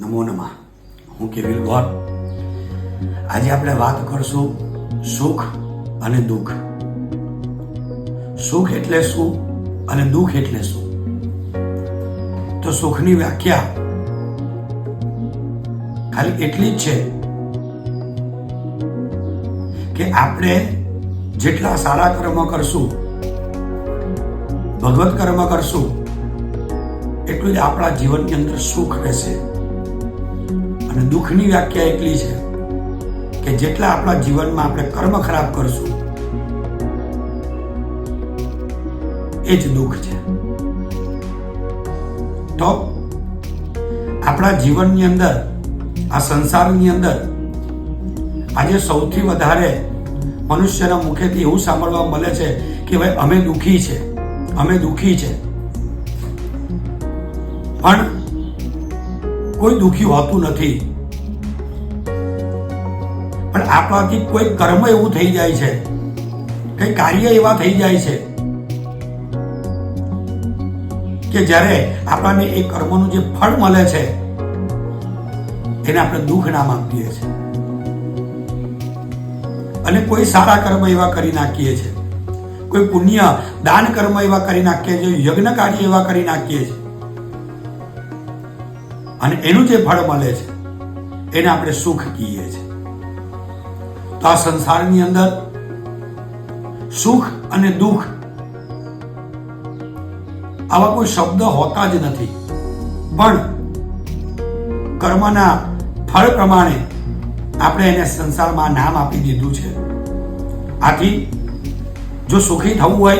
નમો નમા. હું કેવિલ ગોર. આજે આપણે વાત કરશું સુખ અને દુઃખ. સુખ એટલે શું અને દુઃખ એટલે શું? તો સુખની વ્યાખ્યા ખાલી એટલી જ છે કે આપણે જેટલા સારા કર્મ કરશું, ભગવત કર્મ કરશું, એટલું જ આપણા જીવનની અંદર સુખ રહેશે. અને દુઃખની વ્યાખ્યા એટલી છે કે જેટલા આપણા જીવનમાં આપણે કર્મ ખરાબ કરશું, એ જ દુઃખ છે. તો આપણા જીવનની અંદર, આ સંસારની અંદર, આજે સૌથી વધારે મનુષ્યના મુખેથી એવું સાંભળવા મળે છે કે ભાઈ, અમે દુઃખી છે, અમે દુઃખી છે. પણ કોઈ દુઃખી હોતું નથી. પણ આપણાથી કોઈ કર્મ એવું થઈ જાય છે, કઈ કાર્ય એવા થઈ જાય છે, કે જ્યારે આપણને એ કર્મનું જે ફળ મળે છે, એને આપણે દુઃખ નામ આપીએ છીએ. અને કોઈ સારા કર્મ એવા કરી નાખીએ છીએ કોઈ પુણ્ય, દાન કર્મ એવા કરી નાખીએ છીએ યજ્ઞ કાર્ય એવા કરી નાખીએ છીએ અને એનું જે ફળ મળે છે, એને આપણે સુખ કહીએ છીએ. તો આ સંસારની અંદર સુખ અને દુઃખ આવા કોઈ શબ્દ હોતા જ નથી. પણ કર્મના ફળ પ્રમાણે આપણે એને સંસારમાં નામ આપી દીધું છે. આથી જો સુખી થવું હોય,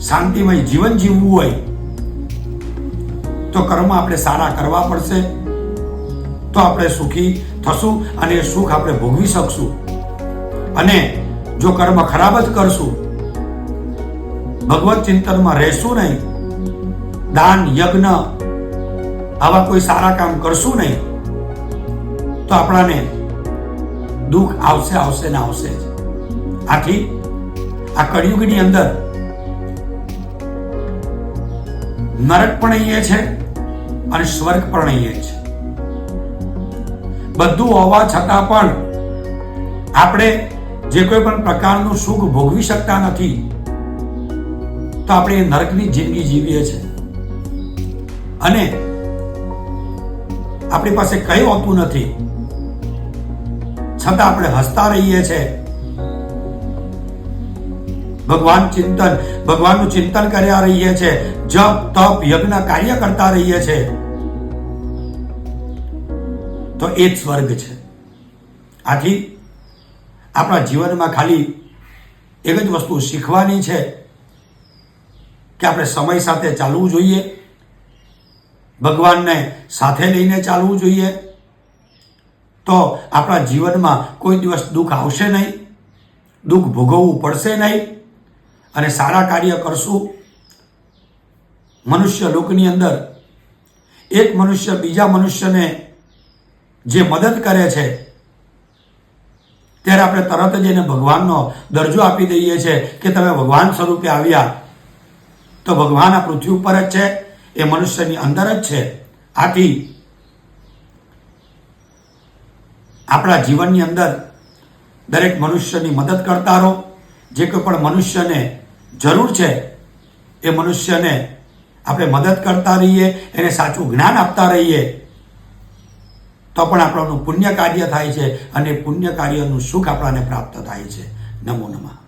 શાંતિમય જીવન જીવવું હોય તો કર્મ આપણે સારા કરવા પડશે. તો આપણે સુખી થશું અને સુખ આપણે ભોગવી શકશું. અને જો કર્મ ખરાબ જ કરશું, ભગવત ચિંતનમાં રહેશું નહીં, દાન, યજ્ઞ, આવા કોઈ સારા કામ કરશું નહીં, તો આપણાને દુઃખ આવશે આવશે ને આવશે આથી આ કળિયુગની અંદર નરક પણ અહીંયા છે અને સ્વર્ગ પ્રણય છે બધું હોવા છતાં પણ આપણે જે કોઈ પણ પ્રકારનું સુખ ભોગવી શકતા નથી, તો આપણે નરકની જિંદગી જીવીએ છીએ. અને આપણી પાસે કઈ હોતું નથી. છતાં આપણે હસતા રહીએ છીએ. ભગવાન ચિંતન, ભગવાનનું ચિંતન કર્યા રહીએ છીએ જપ, તપ, યજ્ઞ કાર્ય કરતા રહીએ છીએ તો એ જ સ્વર્ગ છે. આથી આપણા જીવનમાં ખાલી એક જ વસ્તુ શીખવાની છે કે આપણે સમય સાથે ચાલવું જોઈએ, ભગવાનને સાથે લઈને ચાલવું જોઈએ. તો આપણા જીવનમાં કોઈ દિવસ દુઃખ આવશે નહીં, દુઃખ ભોગવવું પડશે નહીં. અને સારા કાર્ય કરશું. મનુષ્ય લોકની અંદર એક મનુષ્ય બીજા મનુષ્યને જે મદદ કરે છે, ત્યારે આપણે તરત જ એને ભગવાનનો દરજ્જો આપી દઈએ છીએ કે તમે ભગવાન સ્વરૂપે આવ્યા. તો ભગવાન આ પૃથ્વી ઉપર જ છે, એ મનુષ્યની અંદર જ છે. આથી આપણા જીવનની અંદર દરેક મનુષ્યની મદદ કરતા રહો. જે કોઈ પણ મનુષ્યને જરૂર છે એ મનુષ્યને આપણે મદદ કરતા રહીએ, એને સાચું જ્ઞાન આપતા રહીએ, તો પણ આપણનું પુણ્ય કાર્ય થાય છે અને પુણ્ય કાર્યનું સુખ આપણાને પ્રાપ્ત થાય છે. નમો નમઃ.